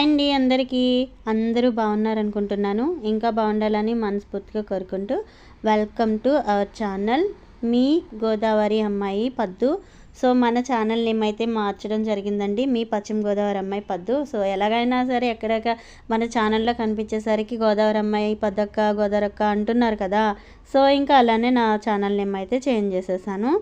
Hi అండి అందరికీ. అందరూ బాగున్నారనుకుంటున్నాను. ఇంకా బాగుండాలని మనస్ఫూర్తిగా కోరుకుంటూ వెల్కమ్ టు అవర్ ఛానల్. మీ గోదావరి అమ్మాయి పద్దు. సో మన ఛానల్ నేమ్ అయితే మార్చడం జరిగిందండి మీ పశ్చిమ గోదావరి అమ్మాయి పద్దు. సో ఎలాగైనా సరే ఎక్కడెక్క మన ఛానల్లో కనిపించేసరికి గోదావరి అమ్మాయి పద్దక్క గోదావరక్క అంటున్నారు కదా. సో ఇంకా అలానే నా ఛానల్ నేమ్ అయితే చేంజ్ చేసేసాను.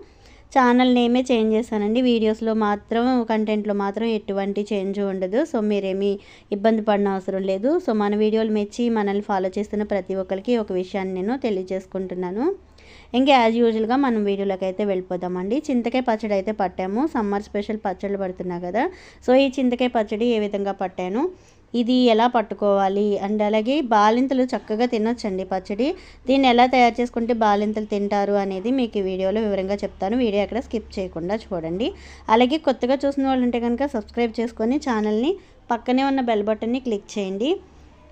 ఛానల్ నేమే చేంజ్ చేశానండి. వీడియోస్లో మాత్రం కంటెంట్లో మాత్రం ఎటువంటి చేంజ్ ఉండదు. సో మీరేమీ ఇబ్బంది పడిన అవసరం లేదు. సో మన వీడియోలు మెచ్చి మనల్ని ఫాలో చేస్తున్న ప్రతి ఒక్కరికి ఒక విషయాన్ని నేను తెలియజేసుకుంటున్నాను. ఇంకా యాజ్ యూజువల్గా మనం వీడియోలోకి అయితే వెళ్ళిపోదామండి. చింతకాయ పచ్చడి అయితే పట్టాము. సమ్మర్ స్పెషల్ పచ్చళ్ళు పడుతున్నా కదా. సో ఈ చింతకాయ పచ్చడి ఏ విధంగా పట్టాను? ఇది ఎలా పట్టుకోవాలి? అండ్ అలాగే బాలింతలు చక్కగా తినొచ్చండి పచ్చడి. దీన్ని ఎలా తయారు చేసుకుంటే బాలింతలు తింటారు అనేది మీకు ఈ వీడియోలో వివరంగా చెప్తాను. వీడియో ఎక్కడ స్కిప్ చేయకుండా చూడండి. అలాగే కొత్తగా చూసిన వాళ్ళు ఉంటే కనుక సబ్స్క్రైబ్ చేసుకొని ఛానల్ని పక్కనే ఉన్న బెల్ బటన్ని క్లిక్ చేయండి.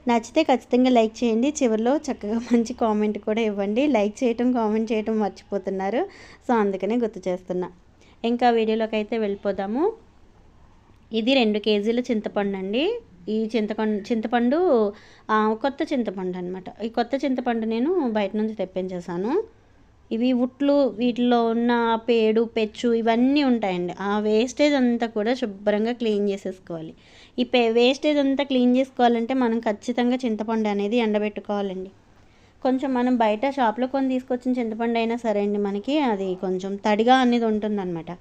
నచ్చితే ఖచ్చితంగా లైక్ చేయండి. చివరిలో చక్కగా మంచి కామెంట్ కూడా ఇవ్వండి. లైక్ చేయటం కామెంట్ చేయటం మర్చిపోతున్నారు. సో అందుకనే గుర్తు చేస్తున్నా. ఇంకా వీడియోలోకి అయితే వెళ్ళిపోదాము. ఇది రెండు కేజీల చింతపండు అండి ఈ చింతపండు చింతపండు కొత్త చింతపండు అనమాట ఈ కొత్త చింతపండు నేను బయట నుంచి తెప్పించేసాను ఇవి ఉట్లు వీటిలో ఉన్న పేడు పెచ్చు ఇవన్నీ ఉంటాయండి. ఆ వేస్టేజ్ అంతా కూడా శుభ్రంగా క్లీన్ చేసేసుకోవాలి. ఈ పే వేస్టేజ్ అంతా క్లీన్ చేసుకోవాలంటే మనం ఖచ్చితంగా చింతపండు అనేది ఎండబెట్టుకోవాలండి. కొంచెం మనం బయట షాప్లో కొని తీసుకొచ్చిన చింతపండు అయినా సరే అండి మనకి అది కొంచెం తడిగా అనేది ఉంటుందన్నమాట.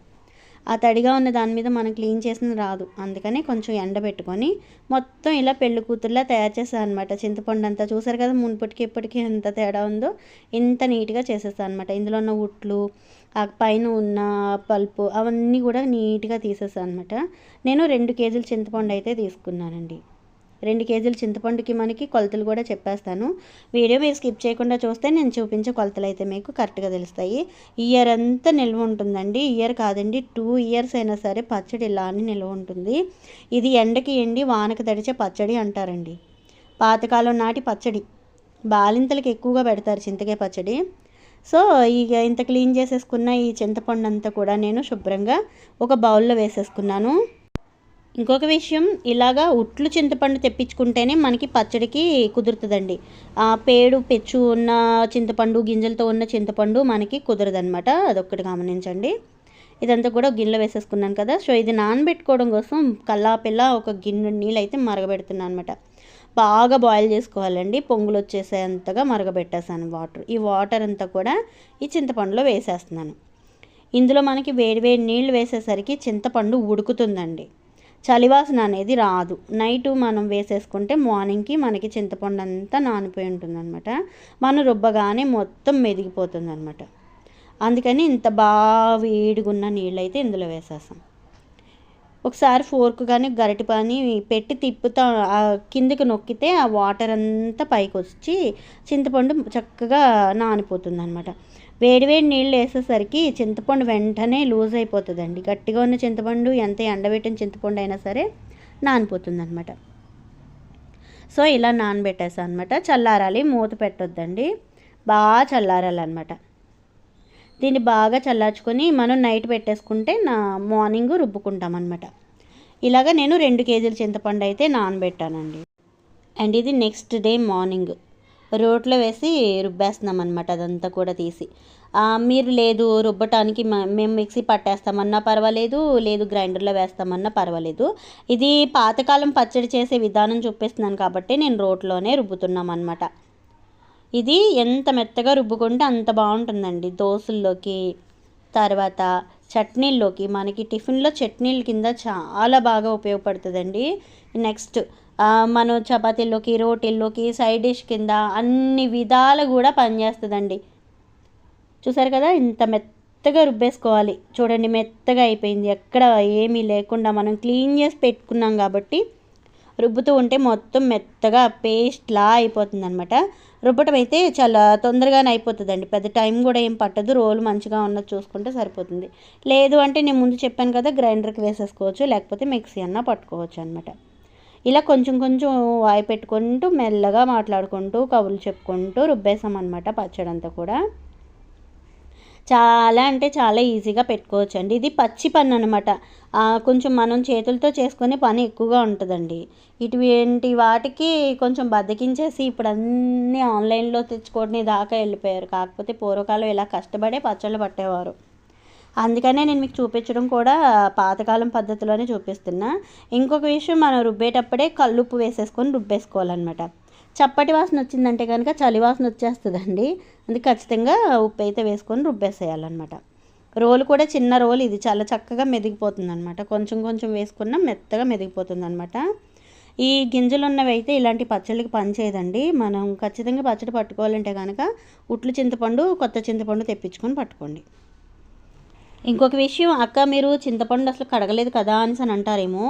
ఆ తడిగా ఉన్న దాని మీద మనం క్లీన్ చేసిన రాదు. అందుకని కొంచెం ఎండబెట్టుకొని మొత్తం ఇలా పెళ్ళి కూతుర్లా తయారు చేస్తాను అనమాట చింతపండు అంతా చూసారు కదా మునుపటికి ఇప్పటికీ ఎంత తేడా ఉందో? ఇంత నీట్గా చేసేస్తాను అనమాట ఇందులో ఉన్న ఉట్లు ఆ పైన ఉన్న పల్పు అవన్నీ కూడా నీట్గా తీసేస్తాను అనమాట నేను రెండు కేజీలు చింతపండు అయితే తీసుకున్నానండి. రెండు కేజీలు చింతపండుకి మనకి కొలతలు కూడా చెప్పేస్తాను. వీడియో మీరు స్కిప్ చేయకుండా చూస్తే నేను చూపించే కొలతలు అయితే మీకు కరెక్ట్గా తెలుస్తాయి. ఇయర్ అంతా నిల్వ ఉంటుందండి. ఇయర్ కాదండి టూ ఇయర్స్ అయినా సరే పచ్చడి ఇలానే నిల్వ ఉంటుంది. ఇది ఎండకి ఎండి వానకి తడిచే పచ్చడి అంటారండి. పాతకాలం నాటి పచ్చడి. బాలింతలకు ఎక్కువగా పెడతారు చింతకాయ పచ్చడి. సో ఇక ఇంత క్లీన్ చేసేసుకున్న ఈ చింతపండు అంతా కూడా నేను శుభ్రంగా ఒక బౌల్లో వేసేసుకున్నాను. ఇంకొక విషయం ఇలాగా ఉట్లు చింతపండు తెప్పించుకుంటేనే మనకి పచ్చడికి కుదురుతుందండి. ఆ పేడు పెచ్చు ఉన్న చింతపండు గింజలతో ఉన్న చింతపండు మనకి కుదరదనమాట అదొక్కటి గమనించండి. ఇదంతా కూడా గిన్నెలో వేసేసుకున్నాను కదా. సో ఇది నానబెట్టుకోవడం కోసం కల్లాపిల్ల ఒక గిన్నె నీళ్ళు అయితే మరగబెడుతున్నాను అనమాట బాగా బాయిల్ చేసుకోవాలండి. పొంగులు వచ్చేసేంతగా మరగబెట్టేసాను వాటర్. ఈ వాటర్ అంతా కూడా ఈ చింతపండులో వేసేస్తున్నాను. ఇందులో మనకి వేడి వేడి నీళ్ళు వేసేసరికి చింతపండు ఉడుకుతుందండి. చలివాసన అనేది రాదు. నైట్ మనం వేసేసుకుంటే మార్నింగ్కి మనకి చింతపండు అంతా నానిపోయి ఉంటుంది అనమాట మనం రుబ్బగానే మొత్తం మెదిగిపోతుంది అనమాట అందుకని ఇంత బాగా వేడిగున్న నీళ్ళు అయితే ఇందులో వేసేస్తాం. ఒకసారి ఫోర్క్ కానీ గరిటి పని పెట్టి తిప్పుతా కిందకి నొక్కితే ఆ వాటర్ అంతా పైకి వచ్చి చింతపండు చక్కగా నానిపోతుంది అనమాట వేడివేడి నీళ్ళు వేసేసరికి చింతపండు వెంటనే లూజ్ అయిపోతుందండి. గట్టిగా ఉన్న చింతపండు ఎంత ఎండబెట్టిన చింతపండు అయినా సరే నానిపోతుంది అనమాట సో ఇలా నానబెట్టేసా అనమాట చల్లారాలి మూత పెట్టొద్దండి. బాగా చల్లారాలన్నమాట. దీన్ని బాగా చల్లార్చుకొని మనం నైట్ పెట్టేసుకుంటే నా మార్నింగ్ రుబ్బుకుంటాం అనమాట ఇలాగ నేను రెండు కేజీల చింతపండు అయితే నానబెట్టానండి. అండ్ ఇది నెక్స్ట్ డే మార్నింగ్. రోట్లో వేసి రుబ్బేస్తున్నాం అనమాట అదంతా కూడా తీసి. మీరు లేదు రుబ్బటానికి మేము మిక్సీ పట్టేస్తామన్నా పర్వాలేదు లేదు గ్రైండర్లో వేస్తామన్నా పర్వాలేదు. ఇది పాతకాలం పచ్చడి చేసే విధానం చూపిస్తున్నాను కాబట్టి నేను రోట్లోనే రుబ్బుతున్నాం అనమాట ఇది ఎంత మెత్తగా రుబ్బుకుంటే అంత బాగుంటుందండి. దోశల్లోకి తర్వాత చట్నీల్లోకి మనకి టిఫిన్లో చట్నీల కింద చాలా బాగా ఉపయోగపడుతుందండి. నెక్స్ట్ మనం చపాతీల్లోకి రోటీల్లోకి సైడ్ డిష్ కింద అన్ని విధాలు కూడా పనిచేస్తుందండి. చూసారు కదా ఇంత మెత్తగా రుబ్బేసుకోవాలి. చూడండి మెత్తగా అయిపోయింది. ఎక్కడ ఏమీ లేకుండా మనం క్లీన్ చేసి పెట్టుకున్నాం కాబట్టి రుబ్బుతూ ఉంటే మొత్తం మెత్తగా పేస్ట్లా అయిపోతుంది అనమాట రుబ్బటం అయితే చాలా తొందరగానే అయిపోతుందండి. పెద్ద టైం కూడా ఏం పట్టదు. రోలు మంచిగా ఉన్నది చూసుకుంటే సరిపోతుంది. లేదు అంటే నేను ముందు చెప్పాను కదా గ్రైండర్కి వేసేసుకోవచ్చు లేకపోతే మిక్సీ అన్న పట్టుకోవచ్చు అనమాట ఇలా కొంచెం కొంచెం వాయి పెట్టుకుంటూ మెల్లగా మాట్లాడుకుంటూ కబుర్లు చెప్పుకుంటూ రుబ్బేసామన్నమాట పచ్చడంతా కూడా. చాలా అంటే చాలా ఈజీగా పెట్టుకోవచ్చు అండి ఇది పచ్చి పని అనమాట కొంచెం మనం చేతులతో చేసుకునే పని ఎక్కువగా ఉంటుందండి. ఇటువంటి వాటికి కొంచెం బద్దకించేసి ఇప్పుడు అన్నీ ఆన్లైన్లో తెచ్చుకోవడం దాకా వెళ్ళిపోయారు. కాకపోతే పూర్వకాలం ఇలా కష్టపడే పచ్చళ్ళు పట్టేవారు. అందుకనే నేను మీకు చూపించడం కూడా పాతకాలం పద్ధతిలోనే చూపిస్తున్నా. ఇంకొక విషయం మనం రుబ్బేటప్పుడే కల్లుప్పు వేసేసుకొని రుబ్బేసుకోవాలన్నమాట. చప్పటి వాసన వచ్చిందంటే కనుక చలి వాసన వచ్చేస్తుందండి. అందుకే ఖచ్చితంగా ఉప్పు అయితే వేసుకొని రుబ్బేసేయాలన్నమాట. రోలు కూడా చిన్న రోలు ఇది. చాలా చక్కగా మెదిగిపోతుంది అనమాట కొంచెం కొంచెం వేసుకున్న మెత్తగా మెదిగిపోతుంది అనమాట ఈ గింజలు ఉన్నవి అయితే ఇలాంటి పచ్చళ్ళకి పనిచేయదండి మనం ఖచ్చితంగా పచ్చడి పట్టుకోవాలంటే కనుక ఉట్లు చింతపండు కొత్త చింతపండు తెప్పించుకొని పట్టుకోండి. ఇంకొక విషయం అక్క మీరు చింతపండు అసలు కడగలేదు కదా అని అంటారేమో.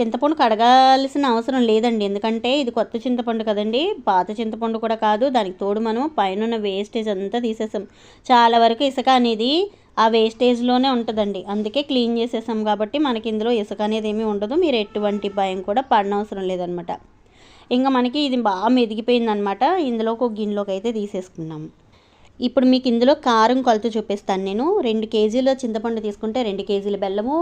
చింతపండు కడగాల్సిన అవసరం లేదండి. ఎందుకంటే ఇది కొత్త చింతపండు కదండి. పాత చింతపండు కూడా కాదు. దానికి తోడు మనం పైన వేస్టేజ్ అంతా తీసేసాం. చాలా వరకు ఇసుక అనేది ఆ వేస్టేజ్లోనే ఉంటుందండి. అందుకే క్లీన్ చేసేసాం కాబట్టి మనకి ఇందులో ఇసుక అనేది ఏమీ ఉండదు. మీరు ఎటువంటి భయం కూడా పడనవసరం లేదనమాట. ఇంకా మనకి ఇది బాగా మెదిగిపోయిందనమాట. ఇందులో ఒక గిన్నెలోకి అయితే తీసేసుకున్నాము ఇప్పుడు మీకు ఇందులో కారం కొలత చూపిస్తాను నేను. రెండు కేజీల చింతపండు తీసుకుంటే రెండు కేజీల బెల్లము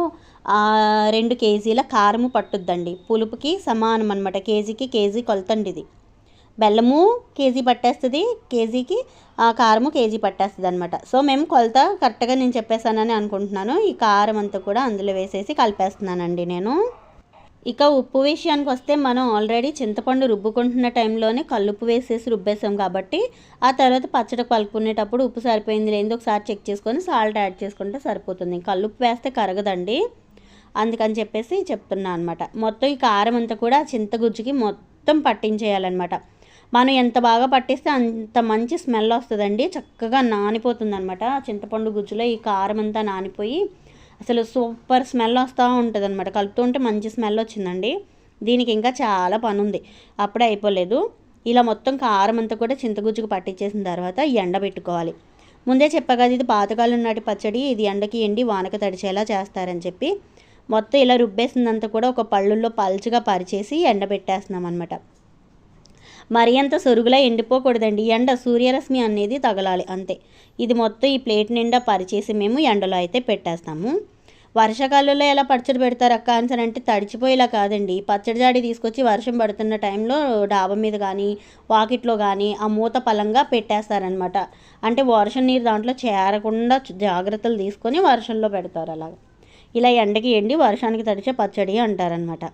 రెండు కేజీల కారము పట్టుద్దండి. పులుపుకి సమానం అనమాట కేజీకి కేజీ కొలతండి ఇది. బెల్లము కేజీ పట్టేస్తుంది కేజీకి కారము కేజీ పట్టేస్తుంది అనమాట సో మేము కొలత కరెక్ట్గా నేను చెప్పేసానని అనుకుంటున్నాను. ఈ కారం అంతా కూడా అందులో వేసేసి కలిపేస్తున్నానండి నేను. ఇక ఉప్పు విషయానికి వస్తే మనం ఆల్రెడీ చింతపండు రుబ్బుకుంటున్న టైంలోనే కల్లుప్పు వేసేసి రుబ్బేసాం కాబట్టి ఆ తర్వాత పచ్చడి కలుపుకునేటప్పుడు ఉప్పు సరిపోయింది లేదో ఒకసారి చెక్ చేసుకొని సాల్ట్ యాడ్ చేసుకుంటే సరిపోతుంది. కల్లుప్పు వేస్తే కరగదండి. అందుకని చెప్పేసి చెప్తున్నా అనమాట మొత్తం ఈ కారం అంతా కూడా చింతగుజ్జుకి మొత్తం పట్టించేయాలన్నమాట. మనం ఎంత బాగా పట్టిస్తే అంత మంచి స్మెల్ వస్తుందండి. చక్కగా నానిపోతుంది అనమాట చింతపండు గుజ్జులో ఈ కారం అంతా నానిపోయి అసలు సూపర్ స్మెల్ వస్తూ ఉంటుంది అనమాట కలుపుతూ ఉంటే మంచి స్మెల్ వచ్చిందండి. దీనికి ఇంకా చాలా పని ఉంది అప్పుడే అయిపోలేదు. ఇలా మొత్తం కారం అంతా కూడా చింతగుజ్జుకు పట్టించేసిన తర్వాత ఎండబెట్టుకోవాలి ముందే చెప్పా కదా ఇది పాతకాలం నాటి పచ్చడి. ఇది ఎండకి ఎండి వానక తడిచేలా చేస్తారని చెప్పి. మొత్తం ఇలా రుబ్బేసిందంతా కూడా ఒక పళ్ళుల్లో పల్చగా పరిచేసి ఎండబెట్టేస్తున్నాం అనమాట మరి అంత సొరుగులా ఎండిపోకూడదండి. ఎండ సూర్యరశ్మి అనేది తగలాలి అంతే. ఇది మొత్తం ఈ ప్లేట్ నిండా పరిచేసి మేము ఎండలో అయితే పెట్టేస్తాము. వర్షకాలంలో ఎలా పచ్చడి పెడతారు అక్క అని అంటే తడిచిపోయేలా కాదండి. పచ్చడి జాడి తీసుకొచ్చి వర్షం పడుతున్న టైంలో డాబా మీద కానీ వాకిట్లో కానీ ఆ మూత పలంగా పెట్టేస్తారనమాట అంటే వర్షం నీరు దాంట్లో చేరకుండా జాగ్రత్తలు తీసుకొని వర్షంలో పెడతారు అలా ఇలా ఎండకి ఎండి వర్షానికి తడిచే పచ్చడి అంటారనమాట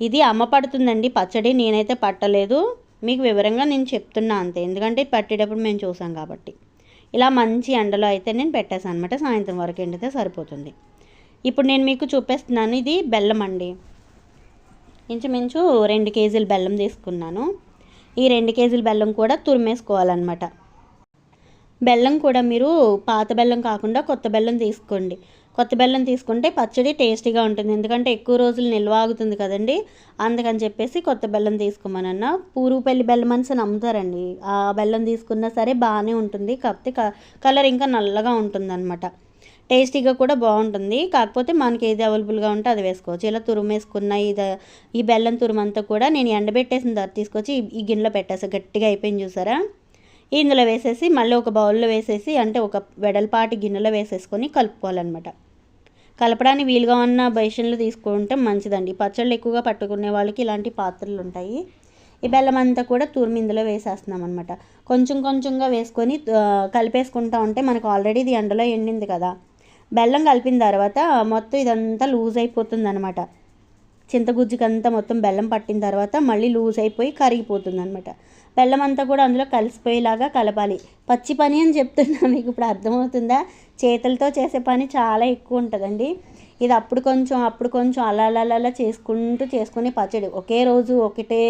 ఇది అమ్మ పడుతుందండి పచ్చడి నేనైతే పట్టలేదు. మీకు వివరంగా నేను చెప్తున్నా అంతే. ఎందుకంటే పట్టేటప్పుడు మేము చూసాం కాబట్టి. ఇలా మంచి ఎండలో అయితే నేను పెట్టేసాను అనమాట సాయంత్రం వరకు ఎండితే సరిపోతుంది. ఇప్పుడు నేను మీకు చూపిస్తున్నాను ఇది బెల్లం అండి. ఇంచుమించు రెండు కేజీలు బెల్లం తీసుకున్నాను. ఈ రెండు కేజీల బెల్లం కూడా తురిమేసుకోవాలన్నమాట. బెల్లం కూడా మీరు పాత బెల్లం కాకుండా కొత్త బెల్లం తీసుకోండి. కొత్త బెల్లం తీసుకుంటే పచ్చడి టేస్టీగా ఉంటుంది. ఎందుకంటే ఎక్కువ రోజులు నిల్వ ఆగుతుంది కదండి. అందుకని చెప్పేసి కొత్త బెల్లం తీసుకోమనన్న. పూరుపల్లి బెల్లం అని అమ్ముతారండి ఆ బెల్లం తీసుకున్నా సరే బాగానే ఉంటుంది. కాకపోతే కలర్ ఇంకా నల్లగా ఉంటుందన్నమాట. టేస్టీగా కూడా బాగుంటుంది. కాకపోతే మనకి ఏది అవైలబుల్గా ఉంటే అది వేసుకోవచ్చు. ఇలా తురుమేసుకున్న ఇది ఈ బెల్లం తురుమంతా కూడా నేను ఎండబెట్టేసిన తర్వాత తీసుకొచ్చి ఈ గిన్నెలో పెట్టేసా. గట్టిగా అయిపోయింది చూసారా? ఇందులో వేసేసి మళ్ళీ ఒక బౌల్లో వేసేసి అంటే ఒక వెడల్పాటి గిన్నెలో వేసేసుకొని కలుపుకోవాలన్నమాట. కలపడానికి వీలుగా ఉన్న బేషన్లు తీసుకుంటే మంచిదండి. పచ్చళ్ళు ఎక్కువగా పట్టుకునే వాళ్ళకి ఇలాంటి పాత్రలు ఉంటాయి. ఈ బెల్లం అంతా కూడా తురిమి ఇందులో వేసేస్తున్నాం అనమాట కొంచెం కొంచెంగా వేసుకొని కలిపేసుకుంటా ఉంటే మనకు ఆల్రెడీ ఇది ఎండలో ఎండింది కదా. బెల్లం కలిపిన తర్వాత మొత్తం ఇదంతా లూజ్ అయిపోతుంది అనమాట చింతగుజ్జుకంతా మొత్తం బెల్లం పట్టిన తర్వాత మళ్ళీ లూజ్ అయిపోయి కరిగిపోతుంది అనమాట బెల్లం అంతా కూడా అందులో కలిసిపోయేలాగా కలపాలి. పచ్చి పని అని చెప్తున్నా మీకు ఇప్పుడు అర్థమవుతుందా? చేతులతో చేసే పని చాలా ఎక్కువ ఉంటుందండి. ఇది అప్పుడు కొంచెం అప్పుడు కొంచెం అలా అలా చేసుకుంటూ చేసుకునే పచ్చడి. ఒకే రోజు ఒకటే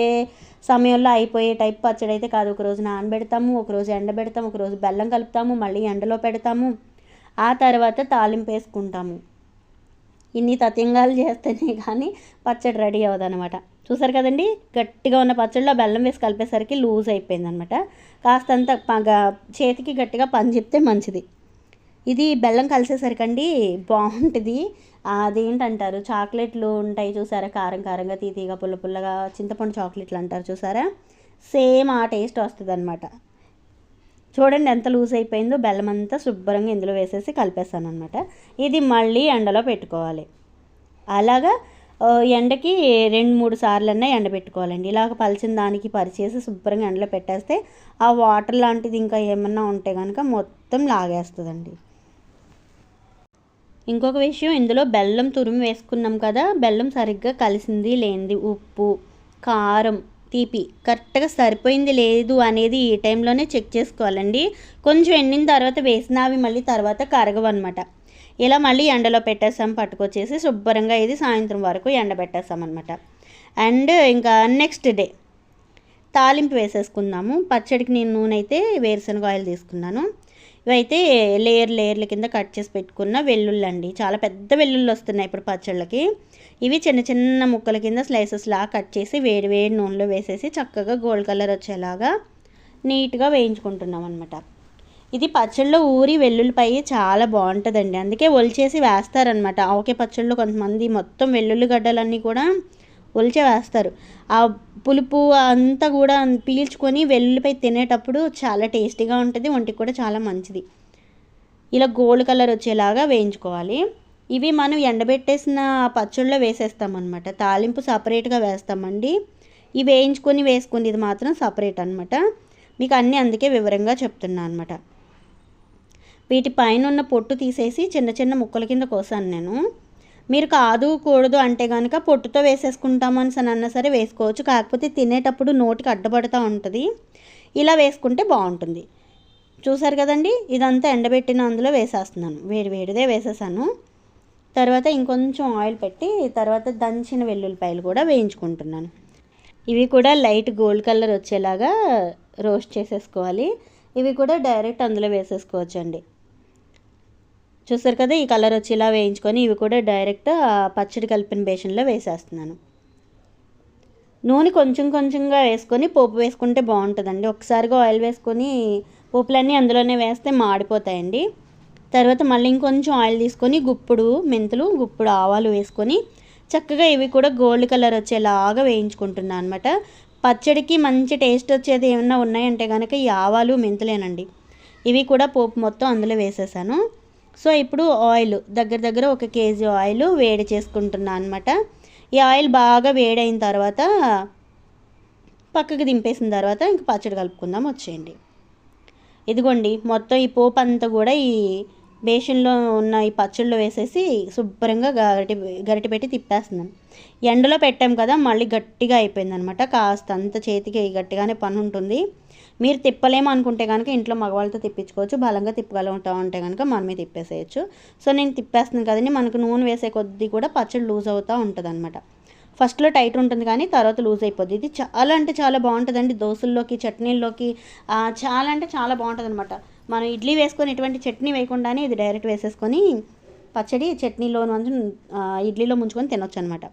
సమయంలో అయిపోయే టైప్ పచ్చడి అయితే కాదు. ఒకరోజు నానబెడతాము ఒకరోజు ఎండబెడతాము ఒకరోజు బెల్లం కలుపుతాము మళ్ళీ ఎండలో పెడతాము. ఆ తర్వాత తాలింపు వేసుకుంటాము. ఇన్ని తత్యంగాలు చేస్తేనే కానీ పచ్చడి రెడీ అవ్వదనమాట చూసారు కదండి? గట్టిగా ఉన్న పచ్చడిలో బెల్లం వేసి కలిపేసరికి లూజ్ అయిపోయింది అనమాట కాస్తంత చేతికి గట్టిగా పని చెప్తే మంచిది. ఇది బెల్లం కలిసేసరికండి బాగుంటుంది. అదేంటంటారు? చాక్లెట్లు ఉంటాయి చూసారా? కారం కారంగా తీతీగా పుల్ల పుల్లగా చింతపండు చాక్లెట్లు అంటారు చూసారా? సేమ్ ఆ టేస్ట్ వస్తుంది అనమాట చూడండి ఎంత లూజ్ అయిపోయిందో బెల్లం అంతా శుభ్రంగా ఇందులో వేసేసి కలిపేస్తాను అనమాట ఇది మళ్ళీ ఎండలో పెట్టుకోవాలి. అలాగా ఎండకి రెండు మూడు సార్లన్నా ఎండ పెట్టుకోవాలండి. ఇలాగ పలిచిన దానికి పరిచేసి శుభ్రంగా ఎండలో పెట్టేస్తే ఆ వాటర్ లాంటిది ఇంకా ఏమన్నా ఉంటే కనుక మొత్తం లాగేస్తుందండి. ఇంకొక విషయం ఇందులో బెల్లం తురిమి వేసుకున్నాం కదా బెల్లం సరిగ్గా కలిసింది లేనిది ఉప్పు కారం తీపి. కరెక్ట్గా సరిపోయింది లేదు అనేది ఈ టైంలోనే చెక్ చేసుకోవాలండి. కొంచెం ఎండిన తర్వాత వేసిన అవి మళ్ళీ తర్వాత కరగవన్నమాట. ఇలా మళ్ళీ ఎండలో పెట్టేసాం పట్టుకొచ్చేసి శుభ్రంగా ఇది సాయంత్రం వరకు ఎండబెట్టేసాం అనమాట అండ్ ఇంకా నెక్స్ట్ డే తాలింపు వేసేసుకుందాము. పచ్చడికి నేను నూనె అయితే వేరుశనగ ఆయిల్ తీసుకున్నాను. ఇవైతే లేయర్ లేయర్ల కింద కట్ చేసి పెట్టుకున్న వెల్లుల్లి అండి చాలా పెద్ద వెల్లుల్లి వస్తున్నాయి ఇప్పుడు పచ్చళ్ళకి. ఇవి చిన్న చిన్న ముక్కల కింద స్లైసెస్ లాగా కట్ చేసి వేడి వేడి నూనెలో వేసేసి చక్కగా గోల్డ్ కలర్ వచ్చేలాగా నీట్గా వేయించుకుంటున్నాం అనమాట ఇది పచ్చళ్ళు ఊరి వెల్లుల్లిపై చాలా బాగుంటుందండి. అందుకే ఒలిచేసి వేస్తారనమాట ఆవకాయ పచ్చళ్ళు కొంతమంది మొత్తం వెల్లుల్లి గడ్డలన్నీ కూడా ఒలిచే వేస్తారు. ఆ పులుపు అంతా కూడా పీల్చుకొని వెల్లుల్లిపై తినేటప్పుడు చాలా టేస్టీగా ఉంటుంది ఒంటికి కూడా చాలా మంచిది. ఇలా గోల్డ్ కలర్ వచ్చేలాగా వేయించుకోవాలి. ఇవి మనం ఎండబెట్టేసిన పచ్చళ్ళలో వేసేస్తామన్నమాట. తాలింపు సపరేట్గా వేస్తామండి. ఇవి వేయించుకొని వేసుకునేది మాత్రం సపరేట్ అనమాట మీకు అన్నీ అందుకే వివరంగా చెప్తున్నాను అనమాట వీటి పైన ఉన్న పొట్టు తీసేసి చిన్న చిన్న ముక్కల కింద కోసాను నేను. మీరు కాదు కూడదు అంటే కనుక పొట్టుతో వేసేసుకుంటామని అని అన్నా సరే వేసుకోవచ్చు. కాకపోతే తినేటప్పుడు నోటికి అడ్డపడుతూ ఉంటుంది. ఇలా వేసుకుంటే బాగుంటుంది. చూసారు కదండి? ఇదంతా ఎండబెట్టిన అందులో వేసేస్తున్నాను. వేడి వేడిదే వేసేసాను. తర్వాత ఇంకొంచెం ఆయిల్ పెట్టి తర్వాత దంచిన వెల్లుల్లిపాయలు కూడా వేయించుకుంటున్నాను. ఇవి కూడా లైట్ గోల్డ్ కలర్ వచ్చేలాగా రోస్ట్ చేసేసుకోవాలి. ఇవి కూడా డైరెక్ట్ అందులో వేసేసుకోవచ్చండి. చూస్తారు కదా ఈ కలర్ వచ్చి ఇలా వేయించుకొని ఇవి కూడా డైరెక్ట్ పచ్చడి కలిపిన బేషన్లో వేసేస్తున్నాను. నూనె కొంచెం కొంచెంగా వేసుకొని పోపు వేసుకుంటే బాగుంటుందండి. ఒకసారిగా ఆయిల్ వేసుకొని పోపులన్నీ అందులోనే వేస్తే మాడిపోతాయండి. తర్వాత మళ్ళీ ఇంకొంచెం ఆయిల్ తీసుకొని గుప్పుడు మెంతులు గుప్పుడు ఆవాలు వేసుకొని చక్కగా ఇవి కూడా గోల్డ్ కలర్ వచ్చేలాగా వేయించుకుంటున్నాను అనమాట పచ్చడికి మంచి టేస్ట్ వచ్చేది ఏమన్నా ఉన్నాయంటే కనుక ఈ ఆవాలు మెంతులేనండి. ఇవి కూడా పోపు మొత్తం అందులో వేసేసాను. సో ఇప్పుడు ఆయిల్ దగ్గర దగ్గర ఒక కేజీ ఆయిల్ వేడి చేసుకుంటున్నాను అనమాట ఈ ఆయిల్ బాగా వేడైన తర్వాత పక్కకి దింపేసిన తర్వాత ఇంక పచ్చడి కలుపుకుందాం వచ్చేయండి. ఇదిగోండి మొత్తం ఈ పోపు అంతా కూడా ఈ బేషన్లో ఉన్న ఈ పచ్చళ్ళు వేసేసి శుభ్రంగా గరిటి గరిటి పెట్టి తిప్పేస్తున్నాను ఎండలో పెట్టాం కదా మళ్ళీ గట్టిగా అయిపోయింది అనమాట కాస్త అంత చేతికి గట్టిగానే పని ఉంటుంది. మీరు తిప్పలేము అనుకుంటే కనుక ఇంట్లో మగవాళ్ళతో తిప్పించుకోవచ్చు బలంగా తిప్పగలుగుతా ఉంటే కనుక మనమే తిప్పేసేయచ్చు. సో నేను తిప్పేస్తున్నాను కదండి మనకు నూనె వేసే కొద్దీ కూడా పచ్చడి లూజ్ అవుతూ ఉంటుంది అనమాట ఫస్ట్లో టైట్ ఉంటుంది కానీ తర్వాత లూజ్ అయిపోద్ది. ఇది చాలా అంటే చాలా బాగుంటుందండి. దోశల్లోకి చట్నీల్లోకి చాలా అంటే చాలా బాగుంటుంది అనమాట మనం ఇడ్లీ వేసుకొని ఎటువంటి చట్నీ వేయకుండానే ఇది డైరెక్ట్ వేసేసుకొని పచ్చడి చట్నీలో ఇడ్లీలో ముంచుకొని తినొచ్చు అనమాట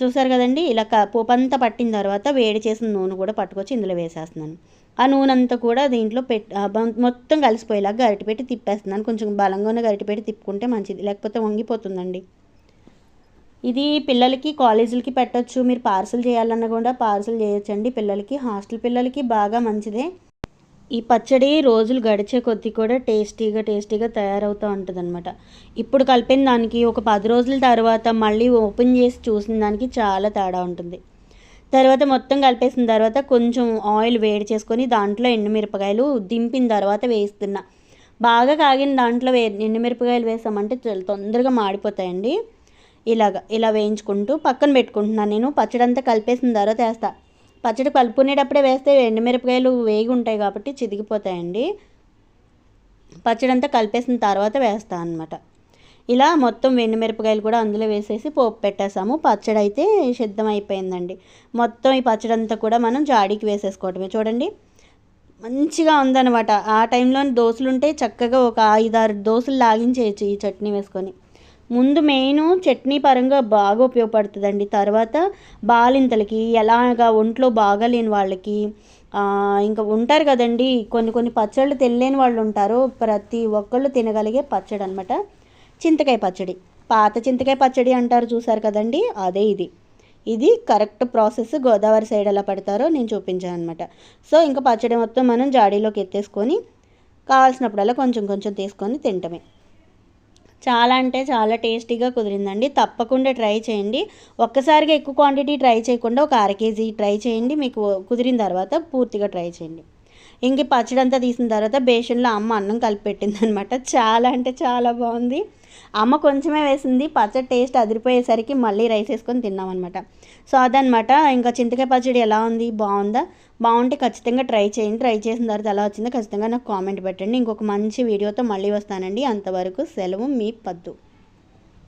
చూసారు కదండి? ఇలా క పోపంతా పట్టిన తర్వాత వేడి చేసిన నూనె కూడా పట్టుకొచ్చి ఇందులో వేసేస్తున్నాను. ఆ నూనె అంతా కూడా దీంట్లో పెట్ మొత్తం కలిసిపోయేలాగా గరిటె పెట్టి తిప్పేస్తున్నాను. కొంచెం బలంగానే గరిటె పెట్టి తిప్పుకుంటే మంచిది. లేకపోతే వంగిపోతుందండి. ఇది పిల్లలకి కాలేజీలకి పెట్టచ్చు. మీరు పార్సల్ చేయాలన్నా కూడా పార్సల్ చేయొచ్చండి. పిల్లలకి హాస్టల్ పిల్లలకి బాగా మంచిదే. ఈ పచ్చడి రోజులు గడిచే కొద్దీ కూడా టేస్టీగా టేస్టీగా తయారవుతూ ఉంటుంది అనమాట ఇప్పుడు కలిపిన దానికి ఒక పది రోజుల తర్వాత మళ్ళీ ఓపెన్ చేసి చూసిన దానికి చాలా తేడా ఉంటుంది. తర్వాత మొత్తం కలిపేసిన తర్వాత కొంచెం ఆయిల్ వేడి చేసుకొని దాంట్లో ఎండుమిరపకాయలు దింపిన తర్వాత వేస్తున్నా. బాగా కాగిన దాంట్లో వే ఎండుమిరపకాయలు వేసామంటే చాలా తొందరగా మాడిపోతాయండి. ఇలాగ ఇలా వేయించుకుంటూ పక్కన పెట్టుకుంటున్నాను నేను. పచ్చడి అంతా కలిపేసిన తర్వాత వేస్తా. పచ్చడి కలుపుకునేటప్పుడే వేస్తే ఎండుమిరపకాయలు వేగి ఉంటాయి కాబట్టి చిదిగిపోతాయండి పచ్చడి అంతా కలిపేసిన తర్వాత వేస్తా అనమాట ఇలా మొత్తం ఎండుమిరపకాయలు కూడా అందులో వేసేసి పోపు పెట్టేసాము. పచ్చడి అయితే సిద్ధం అయిపోయిందండి మొత్తం ఈ పచ్చడి అంతా కూడా మనం జాడీకి వేసేసుకోవటమే. చూడండి మంచిగా ఉందన్నమాట. ఆ టైంలో దోశలు ఉంటే చక్కగా ఒక ఐదారు దోశలు లాగించేయచ్చు ఈ చట్నీ వేసుకొని. ముందు మెయిన్ చట్నీ పరంగా బాగా ఉపయోగపడుతుందండి. తర్వాత బాలింతలకి ఎలాగా ఒంట్లో బాగాలేని వాళ్ళకి ఇంకా ఉంటారు కదండి కొన్ని కొన్ని పచ్చళ్ళు తెలియని వాళ్ళు ఉంటారు. ప్రతి ఒక్కళ్ళు తినగలిగే పచ్చడి అనమాట చింతకాయ పచ్చడి. పాత చింతకాయ పచ్చడి అంటారు చూసారు కదండి? అదే ఇది. ఇది కరెక్ట్ ప్రాసెస్ గోదావరి సైడ్ ఎలా పడతారో నేను చూపించాను అనమాట సో ఇంకా పచ్చడి మొత్తం మనం జాడీలోకి ఎత్తేసుకొని కావాల్సినప్పుడల్లా కొంచెం కొంచెం తీసుకొని తింటమే. చాలా అంటే చాలా టేస్టీగా కుదిరిందండి. తప్పకుండా ట్రై చేయండి. ఒక్కసారిగా ఎక్కువ క్వాంటిటీ ట్రై చేయకుండా ఒక అర కేజీ ట్రై చేయండి. మీకు కుదిరిన తర్వాత పూర్తిగా ట్రై చేయండి. ఇంక పచ్చడి అంతా తీసిన తర్వాత బేషన్లో అమ్మ అన్నం కలిపి పెట్టింది అనమాట చాలా అంటే చాలా బాగుంది. అమ్మ కొంచెమే వేసింది పచ్చడి టేస్ట్ అదిరిపోయేసరికి మళ్ళీ రైస్ వేసుకొని తిన్నామన్నమాట. సో అదనమాట ఇంకా చింతకాయ పచ్చడి ఎలా ఉంది? బాగుందా? బాగుంటే ఖచ్చితంగా ట్రై చేయండి. ట్రై చేసిన తర్వాత ఎలా వచ్చిందో ఖచ్చితంగా నాకు కామెంట్ పెట్టండి. ఇంకొక మంచి వీడియోతో మళ్ళీ వస్తానండి. అంతవరకు సెలవు మీ పద్దు.